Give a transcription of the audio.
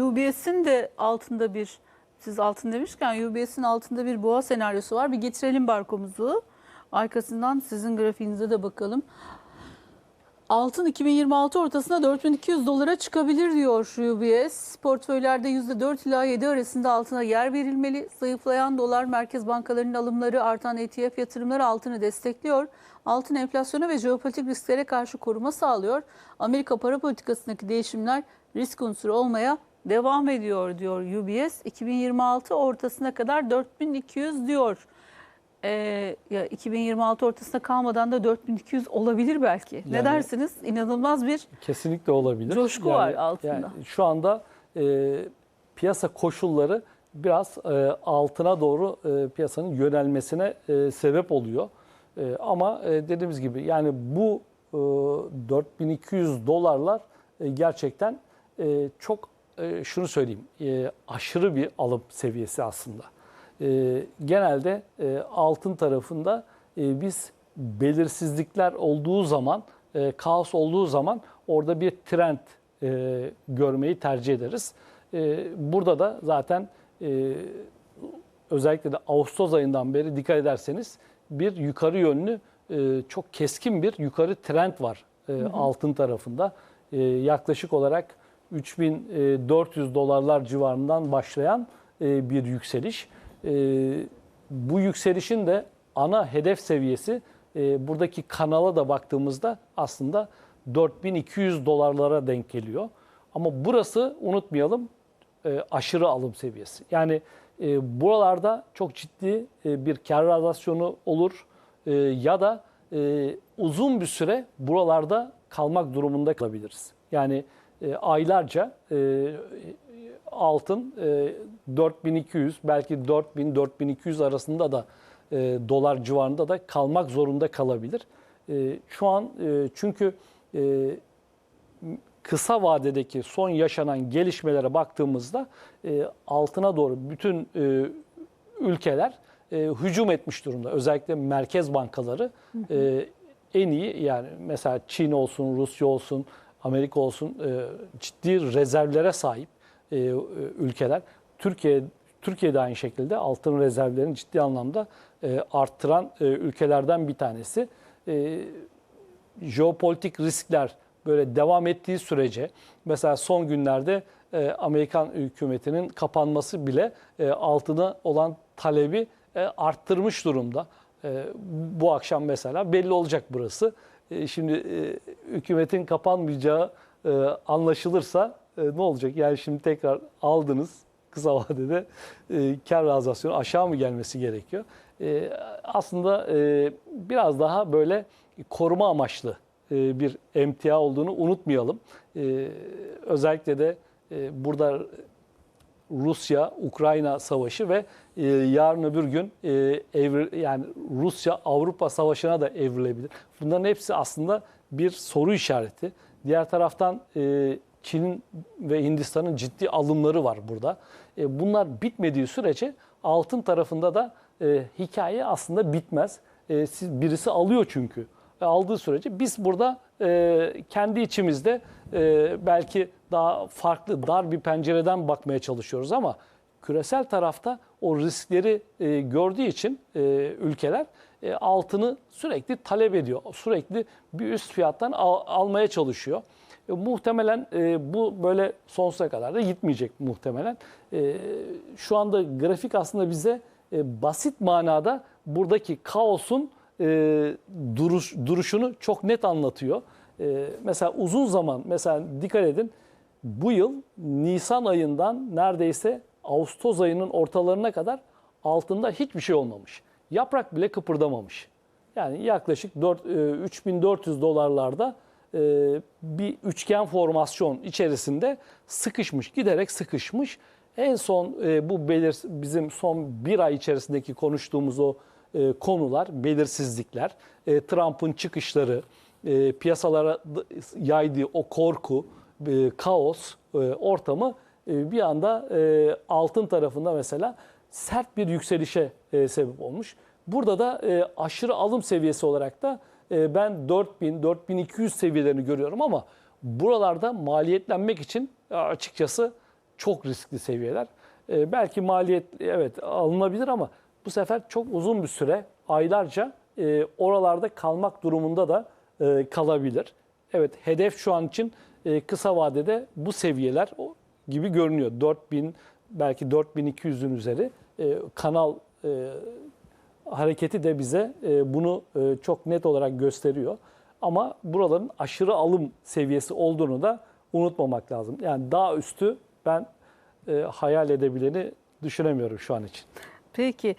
UBS'in de altında bir siz altın demişken UBS'in altında bir boğa senaryosu var. Bir getirelim barkomuzu. Arkasından sizin grafiğinize de bakalım. Altın 2026 ortasında 4200 dolara çıkabilir diyor UBS. Portföylerde %4 ila 7 arasında altına yer verilmeli. Zayıflayan dolar merkez bankalarının alımları, artan ETF yatırımları altını destekliyor. Altın enflasyona ve jeopolitik risklere karşı koruma sağlıyor. Amerika para politikasındaki değişimler risk unsuru olmaya devam ediyor diyor UBS. 2026 ortasına kadar 4200 diyor. Ee, ya 2026 ortasına kalmadan da 4200 olabilir belki. ne Yani- dersiniz? İnanılmaz bir Kesinlikle olabilir. Coşku var altında. Yani şu anda e, piyasa koşulları biraz e, altına doğru e, piyasanın yönelmesine e, sebep oluyor. E, ama e, dediğimiz gibi yani bu e, 4200 dolarlar e, gerçekten e, çok e, şunu söyleyeyim e, aşırı bir alım seviyesi aslında. E, genelde e, altın tarafında e, biz belirsizlikler olduğu zaman, e, kaos olduğu zaman orada bir trend e, görmeyi tercih ederiz. E, burada da zaten e, özellikle de Ağustos ayından beri dikkat ederseniz bir yukarı yönlü e, çok keskin bir yukarı trend var e, altın tarafında. E, yaklaşık olarak 3400 dolarlar civarından başlayan e, bir yükseliş. E, bu yükselişin de ana hedef seviyesi e, buradaki kanala da baktığımızda aslında 4200 dolarlara denk geliyor. Ama burası unutmayalım e, aşırı alım seviyesi. Yani e, buralarda çok ciddi e, bir kar realizasyonu olur e, ya da e, uzun bir süre buralarda kalmak durumunda kalabiliriz. Yani e, aylarca e, altın e, 4200 belki 4000-4200 arasında da e, dolar civarında da kalmak zorunda kalabilir. E, şu an e, çünkü e, kısa vadedeki son yaşanan gelişmelere baktığımızda e, altına doğru bütün e, ülkeler e, hücum etmiş durumda. Özellikle merkez bankaları e, en iyi yani mesela Çin olsun, Rusya olsun, Amerika olsun e, ciddi rezervlere sahip e, ülkeler. Türkiye Türkiye de aynı şekilde altın rezervlerini ciddi anlamda e, arttıran e, ülkelerden bir tanesi. E, jeopolitik riskler böyle devam ettiği sürece mesela son günlerde e, Amerikan hükümetinin kapanması bile e, altına olan talebi e, arttırmış durumda. E, bu akşam mesela belli olacak burası. E, şimdi e, hükümetin kapanmayacağı e, anlaşılırsa ne olacak? Yani şimdi tekrar aldınız kısa vadede e, kar realizasyonu aşağı mı gelmesi gerekiyor? Aslında biraz daha böyle koruma amaçlı bir emtia olduğunu unutmayalım. Özellikle de burada Rusya-Ukrayna savaşı ve e, yarın öbür gün e, evri, yani Rusya-Avrupa savaşına da evrilebilir. Bunların hepsi aslında bir soru işareti. Diğer taraftan e, Çin'in ve Hindistan'ın ciddi alımları var burada. E, bunlar bitmediği sürece altın tarafında da e, hikaye aslında bitmez. E, siz, birisi alıyor çünkü. E, aldığı sürece biz burada e, kendi içimizde e, belki daha farklı dar bir pencereden bakmaya çalışıyoruz ama küresel tarafta o riskleri e, gördüğü için e, ülkeler e, altını sürekli talep ediyor. Sürekli bir üst fiyattan al- almaya çalışıyor. E, muhtemelen e, bu böyle sonsuza kadar da gitmeyecek muhtemelen. E, şu anda grafik aslında bize e, basit manada buradaki kaosun e, duruş, duruşunu çok net anlatıyor. E, mesela uzun zaman mesela dikkat edin bu yıl Nisan ayından neredeyse Ağustos ayının ortalarına kadar altında hiçbir şey olmamış. Yaprak bile kıpırdamamış. Yani yaklaşık 4, e, 3400 dolarlarda e, bir üçgen formasyon içerisinde sıkışmış, giderek sıkışmış. En son e, bu belir bizim son bir ay içerisindeki konuştuğumuz o e, konular, belirsizlikler, e, Trump'ın çıkışları, e, piyasalara yaydığı o korku, e, kaos e, ortamı e, bir anda e, altın tarafında mesela sert bir yükselişe e, sebep olmuş. Burada da e, aşırı alım seviyesi olarak da e, ben 4000-4200 seviyelerini görüyorum ama buralarda maliyetlenmek için açıkçası çok riskli seviyeler. E, belki maliyet evet alınabilir ama bu sefer çok uzun bir süre aylarca e, oralarda kalmak durumunda da e, kalabilir. Evet hedef şu an için e, kısa vadede bu seviyeler gibi görünüyor. 4000 belki 4200'ün üzeri e, kanal e, hareketi de bize e, bunu e, çok net olarak gösteriyor. Ama buraların aşırı alım seviyesi olduğunu da unutmamak lazım. Yani daha üstü ben e, hayal edebileni düşünemiyorum şu an için. Peki